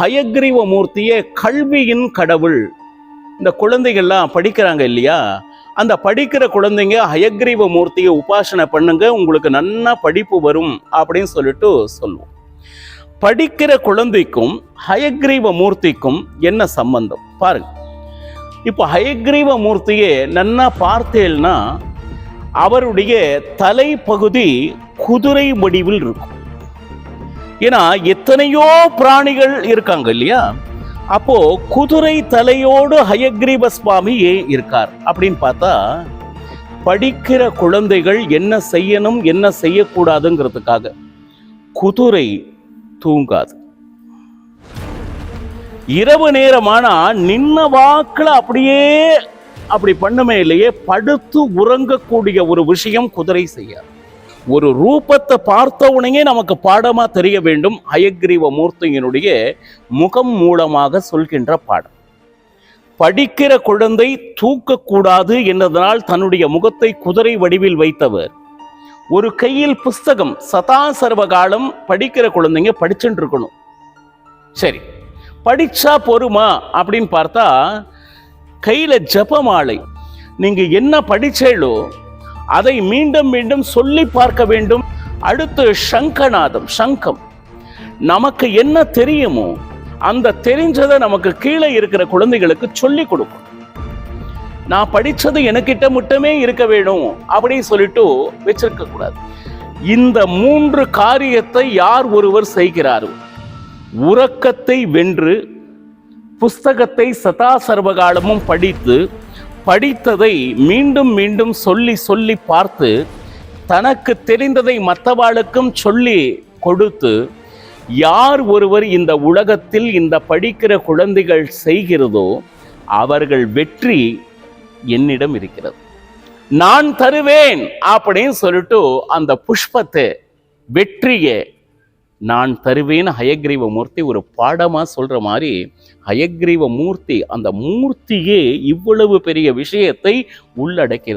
ஹயக்ரீவ மூர்த்தியே கல்வியின் கடவுள். இந்த குழந்தைகள்லாம் படிக்கிறாங்க இல்லையா? அந்த படிக்கிற குழந்தைங்க ஹயக்ரீவ மூர்த்தியை உபாசனை பண்ணுங்க உங்களுக்கு நன்னா படிப்பு வரும் அப்படின்னு சொல்லிட்டு சொல்லுவோம். படிக்கிற குழந்தைக்கும் ஹயக்ரீவ மூர்த்திக்கும் என்ன சம்பந்தம்? பாருங்க. இப்போ ஹயக்ரீவ மூர்த்தியை நன்னா பார்த்தேன்னா அவருடைய தலைப்பகுதி குதிரை வடிவில் இருக்கும். ஏன்னா எத்தனையோ பிராணிகள் இருக்காங்க இல்லையா? அப்போ குதிரை தலையோடு ஹயக்ரீப சுவாமி ஏன் இருக்கார். அப்படின்னு பார்த்தா படிக்கிற குழந்தைகள் என்ன செய்யணும் என்ன செய்யக்கூடாதுங்கிறதுக்காக குதிரை தூங்காது. இரவு நேரமானா நின்ன வாக்கில் அப்படியே அப்படி பண்ணுமே இல்லையே படுத்து உறங்கக்கூடிய ஒரு விஷயம் குதிரை செய்யாது. ஒரு ரூபத்தை பார்த்த உடனே நமக்கு பாடமாக தெரிய வேண்டும். அயக்ரீவ மூர்த்தியினுடைய முகம் மூலமாக சொல்கின்ற பாடம். படிக்கிற குழந்தை தூக்கக்கூடாது என்றதனால் தன்னுடைய முகத்தை குதிரை வடிவில் வைத்தவர். ஒரு கையில் புஸ்தகம் சதா சர்வகாலம் படிக்கிற குழந்தைங்க படிச்சுட்டு இருக்கணும் சரி படிச்சா பொறுமா அப்படின்னு பார்த்தா கையில் ஜபமாலை நீங்கள் என்ன படிச்சேளோ அதை மீண்டும் மீண்டும் சொல்லி பார்க்க வேண்டும். அடுத்து சங்கநாதம் சங்கம். நமக்கு என்ன தெரியுமோ அந்த தெரிஞ்சதை நமக்கு கீழே இருக்கிற குழந்தைகளுக்கு சொல்லி கொடுக்கும். நான் படிச்சது எனக்கிட்ட மட்டுமே இருக்க வேணும் அப்படின்னு சொல்லிட்டு வச்சிருக்க கூடாது. இந்த மூன்று காரியத்தை யார் ஒருவர் செய்கிறாரோ உறக்கத்தை வென்று புஸ்தகத்தை சதா சர்வகாலமும் படித்து படித்ததை மீண்டும் மீண்டும் சொல்லி சொல்லி பார்த்து தனக்கு தெரிந்ததை மற்றவாளுக்கும் சொல்லி கொடுத்து யார் ஒருவர் இந்த உலகத்தில் இந்த படிக்கிற குழந்தைகள் செய்கிறதோ அவர்கள் வெற்றி என்னிடம் இருக்கிறது. நான் தருவேன் அப்படின்னு சொல்லிட்டு அந்த புஷ்பத்தை வெற்றியை நான் தருவேன் ஹயக்ரீவ மூர்த்தி ஒரு பாடமாக சொல்கிற மாதிரி ஹயக்ரீவ மூர்த்தி அந்த மூர்த்தியே இவ்வளவு பெரிய விஷயத்தை உள்ளடக்கிறது